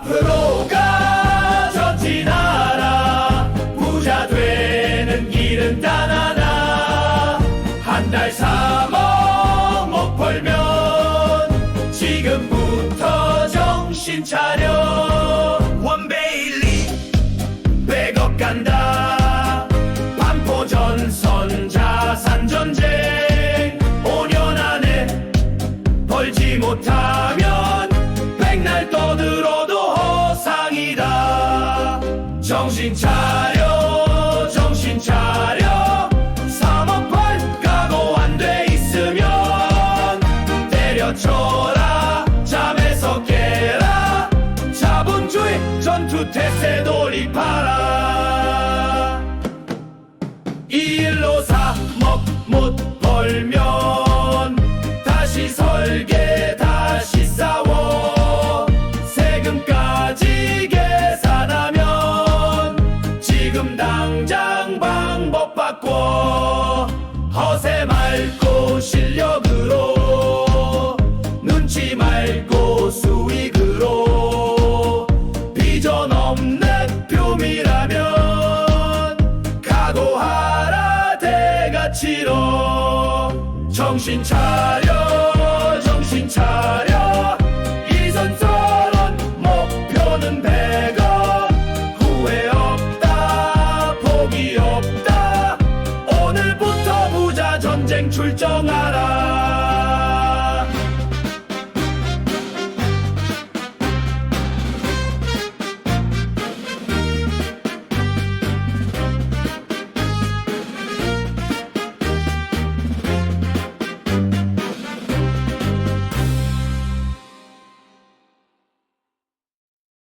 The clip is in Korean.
앞으로 가저 지나라. 부자 되는 길은 단 하나. 한 달 3억 못 벌면 지금부터 정신 차려. 원베일리 백억 간다. 반포전선 자산전쟁 5년 안에 벌지 못하면 백날 떠들어. 정신 차려 정신 차려. 삼업할 각오 안돼 있으면 때려쳐라. 잠에서 깨라. 자본주의 전투 태세 돌입하라 이 일로 삼억 못 벌면 바꿔 허세 말고 실력으로 눈치 말고 수익으로 비전 없는 표미라면 각오하라 대가치로 정신 차려 전쟁 출정하라